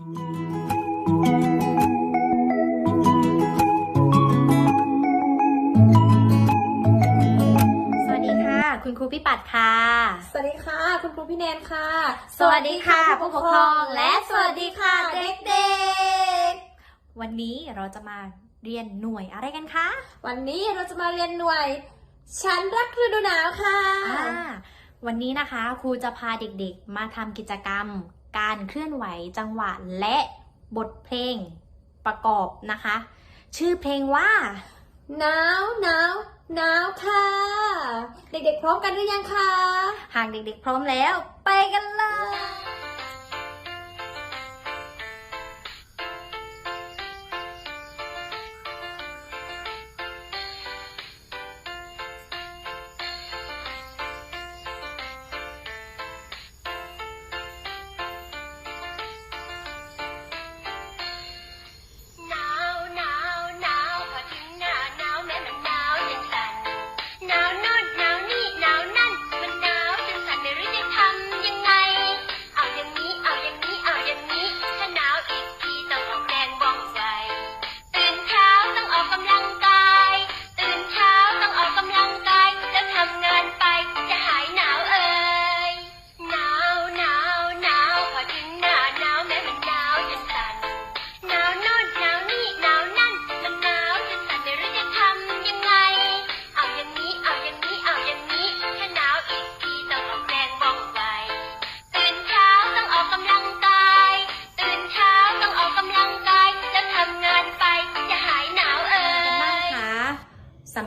สวัสดีค่ะ คุณครูพี่ปัดค่ะ สวัสดีค่ะ คุณครูพี่แนนค่ะ สวัสดีค่ะผู้ปกครองและสวัสดีค่ะเด็กๆ วันนี้เราจะมาเรียนหน่วยอะไรกันคะ วันนี้เราจะมาเรียนหน่วย ฉันรักฤดูหนาวค่ะอ่าวันนี้นะคะครูจะพาเด็กๆ มาทำกิจกรรม การเคลื่อนไหวจังหวะและบทเพลงประกอบนะคะ ชื่อเพลงว่าหนาวหนาวหนาวค่ะ เด็กๆพร้อมกันหรือยังคะ หากเด็กๆพร้อมแล้ว ไปกันเลย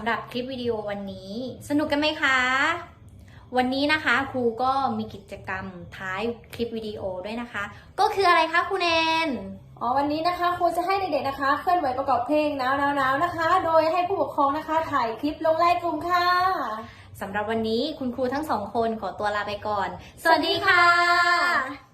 ำหรับคลิปวิดีโอวันนี้ สนุกกันไหมคะ วันนี้นะคะครูก็มีกิจกรรมท้ายคลิปวิดีโอด้วยนะคะ ก็คืออะไรคะครูแนนอ๋อวันนี้นะคะครูจะให้เด็กๆนะคะ เคลื่อนไหวประกอบเพลงหนาวหนาวหนาวนะคะ โดยให้ผู้ปกครองนะคะถ่ายคลิปลงไลน์กลุ่มค่ะสำหรับวันนี้คุณครูทั้งสองคนขอตัวลาไปก่อน สวัสดีค่ะ